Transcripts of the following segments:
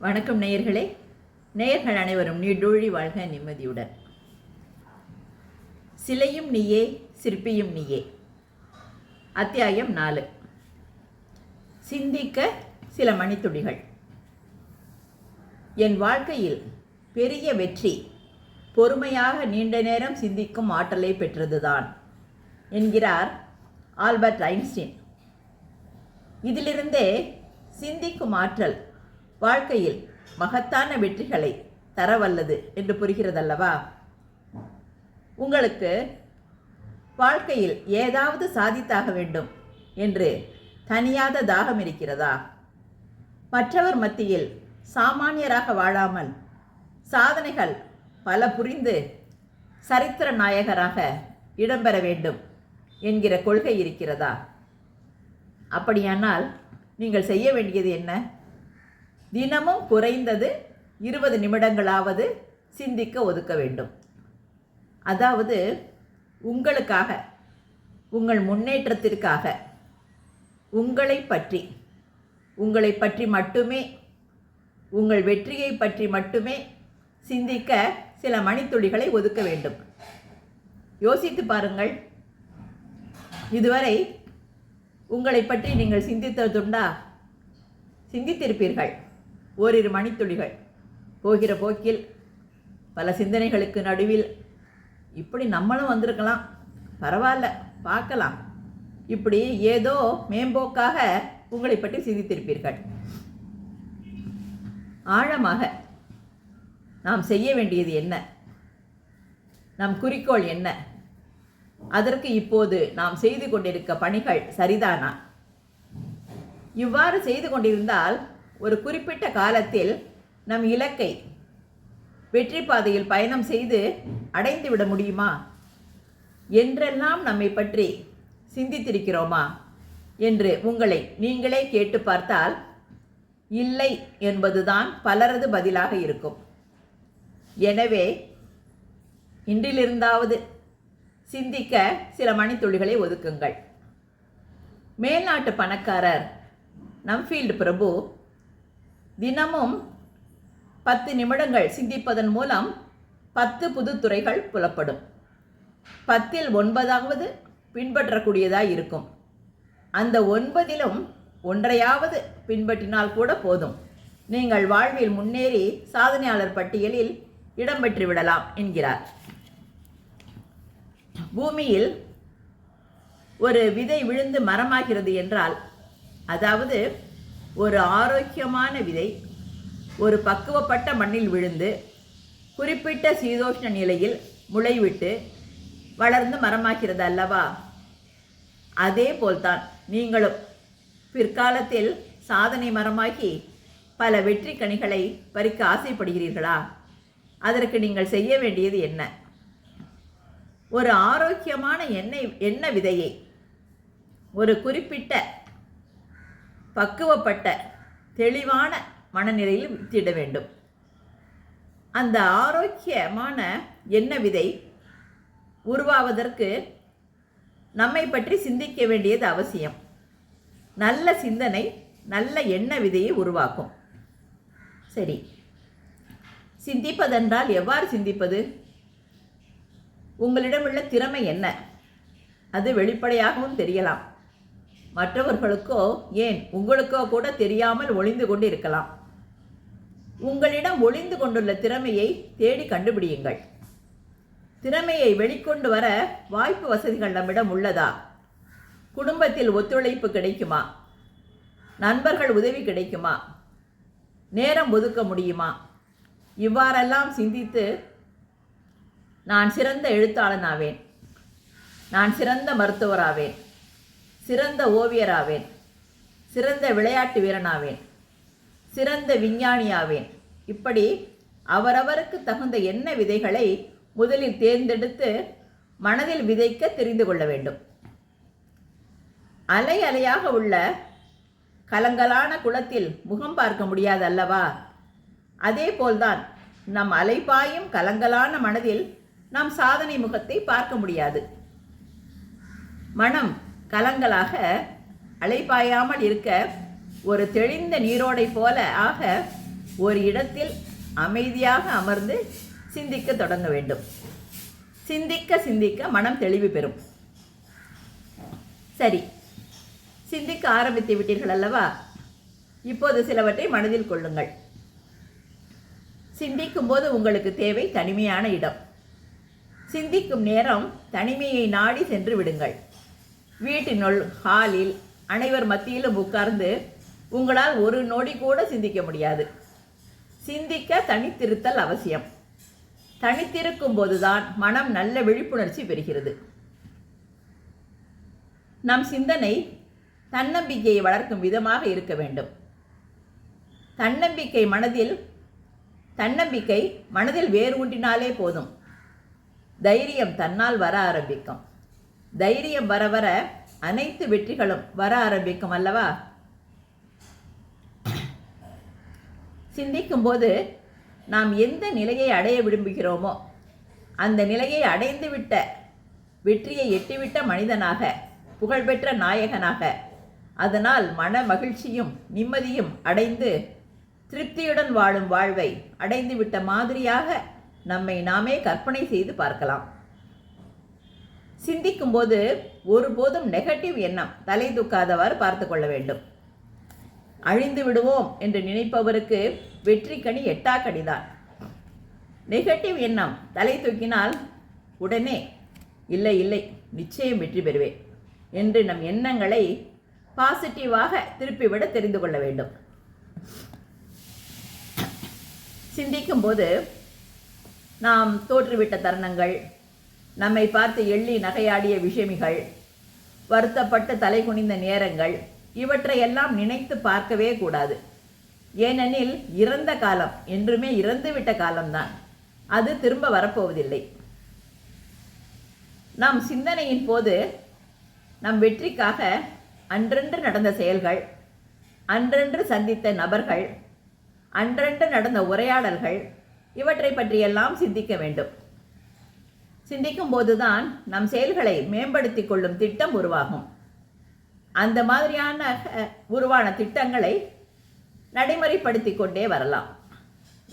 வணக்கம் நேயர்களே. நேயர்கள் அனைவரும் நீடூழி வாழ்க நிம்மதியுடன். சிலையும் நீயே சிற்பியும் நீயே. அத்தியாயம் நாலு. சிந்திக்க சில மணித்துளிகள். என் வாழ்க்கையில் பெரிய வெற்றி பொறுமையாக நீண்ட நேரம் சிந்திக்கும் ஆற்றலை பெற்றதுதான் என்கிறார் ஆல்பர்ட் ஐன்ஸ்டீன். இதிலிருந்தே சிந்திக்கும் ஆற்றல் வாழ்க்கையில் மகத்தான வெற்றிகளை தரவல்லது என்று புரிகிறதல்லவா? உங்களுக்கு வாழ்க்கையில் ஏதாவது சாதித்தாக வேண்டும் என்று தனியாத தாகம் இருக்கிறதா? மற்றவர் மத்தியில் சாமானியராக வாழாமல் சாதனைகள் பல புரிந்து சரித்திர நாயகராக இடம்பெற வேண்டும் என்கிற கொள்கை இருக்கிறதா? அப்படியானால் நீங்கள் செய்ய வேண்டியது என்ன? தினமும் குறைந்தது இருபது நிமிடங்களாவது சிந்திக்க ஒதுக்க வேண்டும். அதாவது உங்களுக்காக உங்கள் முன்னேற்றத்திற்காக உங்களை பற்றி உங்களை பற்றி மட்டுமே உங்கள் வெற்றியை பற்றி மட்டுமே சிந்திக்க சில மணித்துளிகளை ஒதுக்க வேண்டும். யோசித்து பாருங்கள் இதுவரை உங்களை பற்றி நீங்கள் சிந்தித்ததுண்டா? சிந்தித்திருப்பீர்கள். ஓரிரு மணித்துளிகள். போகிற போக்கில் பல சிந்தனைகளுக்கு நடுவில் இப்படி நம்மளும் வந்திருக்கலாம். பரவாயில்ல பார்க்கலாம். இப்படி ஏதோ மேம்போக்காக உங்களை பற்றி சிந்தித்திருப்பீர்கள். ஆழமாக நாம் செய்ய வேண்டியது என்ன? நம் குறிக்கோள் என்ன? அதற்கு இப்போது நாம் செய்து கொண்டிருக்க பணிகள் சரிதானா? இவ்வாறு செய்து கொண்டிருந்தால் ஒரு குறிப்பிட்ட காலத்தில் நம் இலக்கை வெற்றி பாதையில் பயணம் செய்து அடைந்துவிட முடியுமா? என்றெல்லாம் நம்மை பற்றி சிந்தித்திருக்கிறோமா? என்று உங்களை நீங்களே கேட்டு பார்த்தால் இல்லை என்பதுதான் பலரது பதிலாக இருக்கும். எனவே இன்றிலிருந்தாவது சிந்திக்க சில மணித்துளிகளை ஒதுக்குங்கள். மேல்நாட்டு பணக்காரர் நம்ஃபீல்டு பிரபு தினமும் பத்து நிமிடங்கள் சிந்திப்பதன் மூலம் பத்து புது துறைகள் புலப்படும். பத்தில் ஒன்பதாவது பின்பற்றக்கூடியதாக இருக்கும். அந்த ஒன்பதிலும் ஒன்றையாவது பின்பற்றினால் கூட போதும். நீங்கள் வாழ்வில் முன்னேறி சாதனையாளர் பட்டியலில் இடம்பெற்று விடலாம் என்கிறார். பூமியில் ஒரு விதை விழுந்து மரமாகிறது என்றால் அதாவது ஒரு ஆரோக்கியமான விதை ஒரு பக்குவப்பட்ட மண்ணில் விழுந்து குறிப்பிட்ட சீதோஷ்ண நிலையில் முளைவிட்டு வளர்ந்து மரமாகிறது அல்லவா? அதே போல்தான் நீங்களும் பிற்காலத்தில் சாதனை மரமாகி பல வெற்றி கனிகளை பறிக்க ஆசைப்படுகிறீர்களா? அதற்கு நீங்கள் செய்ய வேண்டியது என்ன? ஒரு ஆரோக்கியமான எண்ணெய் எண்ணெய் விதையை ஒரு குறிப்பிட்ட பக்குவப்பட்ட தெளிவான மனநிலையில் வித்திட வேண்டும். அந்த ஆரோக்கியமான எண்ண விதை உருவாவதற்கு நம்மை பற்றி சிந்திக்க வேண்டியது அவசியம். நல்ல சிந்தனை நல்ல எண்ண விதையை உருவாக்கும். சரி. சிந்திப்பதென்றால் எவ்வாறு சிந்திப்பது? உங்களிடமுள்ள திறமை என்ன? அது வெளிப்படையாகவும் தெரியலாம். மற்றவர்களுக்கோ ஏன்? உங்களுக்கோ கூட தெரியாமல் ஒளிந்து கொண்டு இருக்கலாம் உங்களிடம் ஒளிந்து கொண்டுள்ள திறமையை தேடி கண்டுபிடியுங்கள். திறமையை வெளிக்கொண்டு வர வாய்ப்பு வசதிகள் நம்மிடம் உள்ளதா? குடும்பத்தில் ஒத்துழைப்பு கிடைக்குமா? நண்பர்கள் உதவி கிடைக்குமா? நேரம் ஒதுக்க முடியுமா? இவ்வாறெல்லாம் சிந்தித்து நான் சிறந்த எழுத்தாளனாவேன். நான் சிறந்த மருத்துவராவேன். சிறந்த ஓவியராவேன். சிறந்த விளையாட்டு வீரனாவேன். சிறந்த விஞ்ஞானியாவேன். இப்படி அவரவருக்கு தகுந்த எண்ண விதைகளை முதலில் தேர்ந்தெடுத்து மனதில் விதைக்க தெரிந்து கொள்ள வேண்டும். அலை அலையாக உள்ள கலங்கலான குளத்தில் முகம் பார்க்க முடியாது அல்லவா? அதே போல்தான் நம் அலைபாயும் கலங்கலான மனதில் நம் சாதனை முகத்தை பார்க்க முடியாது. மனம் கலங்களாக அலைபாயாமல் இருக்க ஒரு தெளிந்த நீரோடை போல ஆக ஒரு இடத்தில் அமைதியாக அமர்ந்து சிந்திக்க தொடங்க வேண்டும். சிந்திக்க சிந்திக்க மனம் தெளிவு பெறும். சரி சிந்திக்க ஆரம்பித்து விட்டீர்கள் அல்லவா? இப்போது சிலவற்றை மனதில் கொள்ளுங்கள். சிந்திக்கும் போது உங்களுக்கு தேவை தனிமையான இடம். சிந்திக்கும் நேரம் தனிமையை நாடி சென்று விடுங்கள். வீட்டினுள் ஹாலில் அனைவர் மத்தியிலும் உட்கார்ந்து உங்களால் ஒரு நொடி கூட சிந்திக்க முடியாது. சிந்திக்க தனித்திருத்தல் அவசியம். தனித்திருக்கும் போதுதான் மனம் நல்ல விழிப்புணர்ச்சி பெறுகிறது. நம் சிந்தனை தன்னம்பிக்கையை வளர்க்கும் விதமாக இருக்க வேண்டும். தன்னம்பிக்கை மனதில் தன்னம்பிக்கை மனதில் வேர் ஊன்றினாலே போதும். தைரியம் தன்னால் வர ஆரம்பிக்கும். தைரியம் வர வர அனைத்து வெற்றிகளும் வர ஆரம்பிக்கும் அல்லவா? சிந்திக்கும் போது நாம் எந்த நிலையை அடைய விரும்புகிறோமோ அந்த நிலையை அடைந்துவிட்ட வெற்றியை எட்டிவிட்ட மனிதனாக புகழ்பெற்ற நாயகனாக அதனால் மன மகிழ்ச்சியும் நிம்மதியும் அடைந்து திருப்தியுடன் வாழும் வாழ்வை அடைந்துவிட்ட மாதிரியாக நம்மை நாமே கற்பனை செய்து பார்க்கலாம். சிந்திக்கும் போது ஒருபோதும் நெகட்டிவ் எண்ணம் தலை தூக்காதவாறு பார்த்து கொள்ள வேண்டும். அழிந்து விடுவோம் என்று நினைப்பவருக்கு வெற்றி கனி எட்டா கனிதான் நெகட்டிவ் எண்ணம் தலை தூக்கினால் உடனே இல்லை இல்லை நிச்சயம் வெற்றி பெறுவேன் என்று நம் எண்ணங்களை பாசிட்டிவாக திருப்பிவிட தெரிந்து கொள்ள வேண்டும். சிந்திக்கும்போது நாம் தோற்றுவிட்ட தருணங்கள் நம்மை பார்த்து எள்ளி நகையாடிய விஷமிகள் வருத்தப்பட்டு தலை குனிந்த நேரங்கள் இவற்றையெல்லாம் நினைத்து பார்க்கவே கூடாது. ஏனெனில் இறந்த காலம் என்றுமே இறந்துவிட்ட காலம்தான். அது திரும்ப வரப்போவதில்லை. நம் சிந்தனையின் போது நம் வெற்றிக்காக அன்றன்று நடந்த செயல்கள் அன்றன்று சந்தித்த நபர்கள் அன்றன்று நடந்த உரையாடல்கள் இவற்றை பற்றியெல்லாம் சிந்திக்க வேண்டும். சிந்திக்கும் போதுதான் நம் செயல்களை மேம்படுத்தி கொள்ளும் திட்டம் உருவாகும். அந்த மாதிரியான உருவான திட்டங்களை நடைமுறைப்படுத்தி கொண்டே வரலாம்.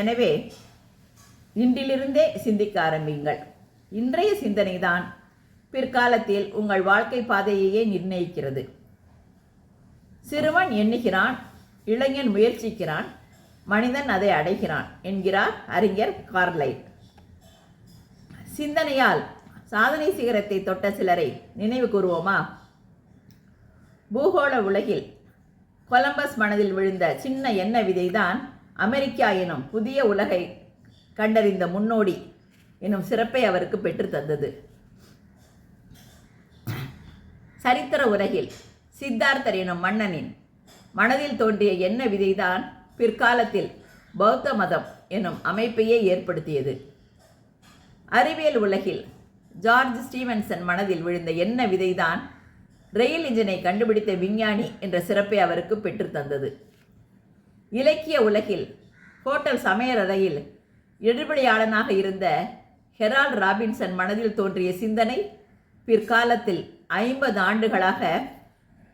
எனவே இன்றிலிருந்தே சிந்திக்க ஆரம்பிங்கள் இன்றைய சிந்தனைதான் பிற்காலத்தில் உங்கள் வாழ்க்கை பாதையையே நிர்ணயிக்கிறது. சிறுவன் எண்ணுகிறான் இளைஞன் முயற்சிக்கிறான் மனிதன் அதை அடைகிறான் என்கிறார் அறிஞர் கார்லைட். சிந்தனையால் சாதனை சிகரத்தை தொட்ட சிலரை நினைவு கூறுவோமா? பூகோள உலகில் கொலம்பஸ் மனதில் விழுந்த சின்ன எண்ண விதைதான் அமெரிக்கா எனும் புதிய உலகை கண்டறிந்த முன்னோடி எனும் சிறப்பை அவருக்கு பெற்று தந்தது. சரித்திர உலகில் சித்தார்த்தர் எனும் மன்னனின் மனதில் தோன்றிய எண்ண விதைதான் பிற்காலத்தில் பௌத்த மதம் எனும் அமைப்பையே ஏற்படுத்தியது. அறிவியல் உலகில் ஜார்ஜ் ஸ்டீவன்சன் மனதில் விழுந்த என்ன விதைதான் ரயில் இன்ஜினை கண்டுபிடித்த விஞ்ஞானி என்ற சிறப்பை அவருக்கு பெற்றுத்தந்தது இலக்கிய உலகில் ஹோட்டல் சமையலறையில் எடுபடியாளனாக இருந்த ஹெரால்ட் ராபின்சன் மனதில் தோன்றிய சிந்தனை பிற்காலத்தில் ஐம்பது ஆண்டுகளாக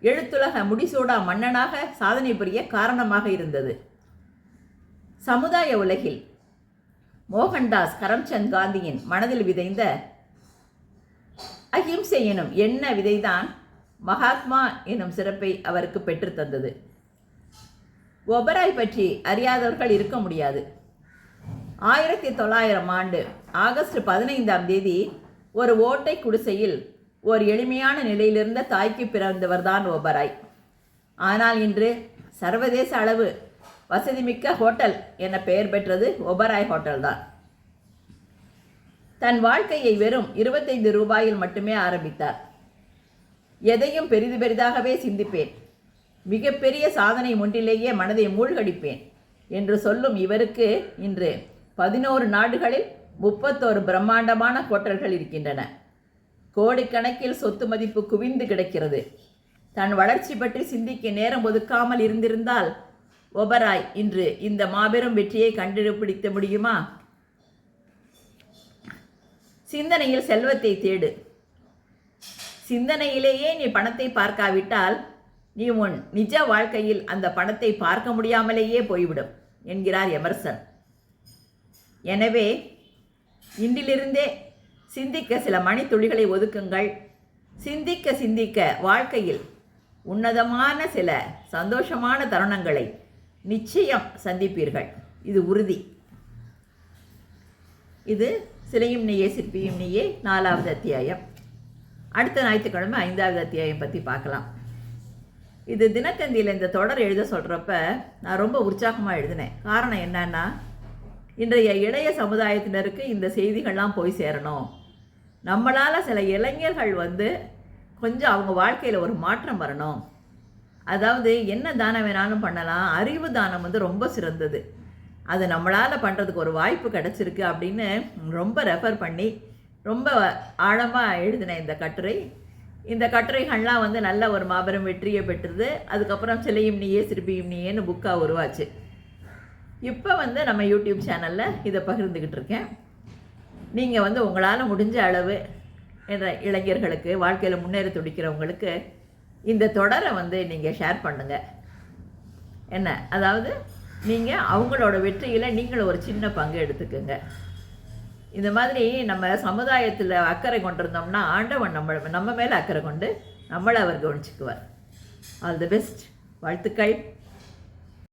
எழுத்துலக முடிசூடா மன்னனாக சாதனை புரிய காரணமாக இருந்தது. சமுதாய உலகில் மோகன்தாஸ் கரம்சந்த் காந்தியின் மனதில் விதைந்த அஹிம்சை எனும் எண்ண விதைதான் மகாத்மா எனும் சிறப்பை அவருக்கு பெற்றுத் தந்தது. ஒபராய் பற்றி அறியாதவர்கள் இருக்க முடியாது. ஆயிரத்தி தொள்ளாயிரம் ஆண்டு ஆகஸ்ட் பதினைந்தாம் தேதி ஒரு ஓட்டை குடிசையில் ஒரு எளிமையான நிலையிலிருந்த தாய்க்கு பிறந்தவர்தான் ஓபராய் ஆனால் இன்று சர்வதேச அளவு வசதிமிக்க ஹோட்டல் என பெயர் பெற்றது ஒபராய் ஹோட்டல் தான். தன் வாழ்க்கையை வெறும் இருபத்தைந்து ரூபாயில் மட்டுமே ஆரம்பித்தார். எதையும் பெரிது பெரிதாகவே சிந்திப்பேன். மிகப்பெரிய சாதனை ஒன்றிலேயே மனதை மூழ்கடிப்பேன் என்று சொல்லும் இவருக்கு இன்று பதினோரு நாடுகளில் முப்பத்தோரு பிரம்மாண்டமான ஹோட்டல்கள் இருக்கின்றன. கோடிக்கணக்கில் சொத்து மதிப்பு குவிந்து கிடக்கிறது. தன் வளர்ச்சி பற்றி சிந்திக்க நேரம் ஒதுக்காமல் இருந்திருந்தால் ஒபராய் இன்று இந்த மாபெரும் வெற்றியை கண்டுபிடிக்க முடியுமா? சிந்தனையில் செல்வத்தை தேடு. சிந்தனையிலேயே நீ பணத்தை பார்க்காவிட்டால் நீ உன் நிஜ வாழ்க்கையில் அந்த பணத்தை பார்க்க முடியாமலேயே போய்விடும் என்கிறார் எமர்சன். எனவே இன்றிலிருந்தே சிந்திக்க சில மணித்துளிகளை ஒதுக்குங்கள். சிந்திக்க சிந்திக்க வாழ்க்கையில் உன்னதமான சில சந்தோஷமான தருணங்களை நிச்சயம் சந்திப்பீர்கள். இது உறுதி. இது சிலையும் நீயே சிற்பியும் நீயே நாலாவது அத்தியாயம். அடுத்த ஞாயிற்றுக்கிழமை ஐந்தாவது அத்தியாயம் பற்றி பார்க்கலாம். இது தினத்தந்தியில் இந்த தொடர் எழுத சொல்கிறப்ப நான் ரொம்ப உற்சாகமாக எழுதினேன். காரணம் என்னன்னா இன்றைய இளைய சமுதாயத்தினருக்கு இந்த செய்திகள்லாம் போய் சேரணும். நம்மளால் சில இளைஞர்கள் வந்து கொஞ்சம் அவங்க வாழ்க்கையில் ஒரு மாற்றம் வரணும். அதாவது என்ன தானம் வேணாலும் பண்ணலாம். அறிவு தானம் வந்து ரொம்ப சிறந்தது. அது நம்மளால் பண்ணுறதுக்கு ஒரு வாய்ப்பு கிடச்சிருக்கு அப்படின்னு ரொம்ப ரெஃபர் பண்ணி ரொம்ப ஆழமாக எழுதினேன் இந்த கட்டுரை. இந்த கட்டுரைகள்லாம் வந்து நல்ல ஒரு மாபெரும் வெற்றியை பெற்றது. அதுக்கப்புறம் சிலையும் நீயே சிற்பியும் நீயேன்னு புக்காக உருவாச்சு. இப்போ வந்து நம்ம யூடியூப் சேனலில் இதை பகிர்ந்துக்கிட்டு இருக்கேன். நீங்கள் வந்து உங்களால் முடிஞ்ச அளவு என்ற இளைஞர்களுக்கு வாழ்க்கையில் முன்னேற துடிக்கிறவங்களுக்கு இந்த தொடரை வந்து நீங்கள் ஷேர் பண்ணுங்கள் என்ன? அதாவது நீங்கள் அவங்களோட வெற்றியில் நீங்கள் ஒரு சின்ன பங்கு எடுத்துக்கோங்க. இந்த மாதிரி நம்ம சமுதாயத்தில் அக்கறை கொண்டிருந்தோம்னா ஆண்டவன் நம்ம நம்ம மேலே அக்கறை கொண்டு நம்மளை அவர் கவனிச்சுக்குவார். ஆல் தி பெஸ்ட் வாழ்த்துக்கள்.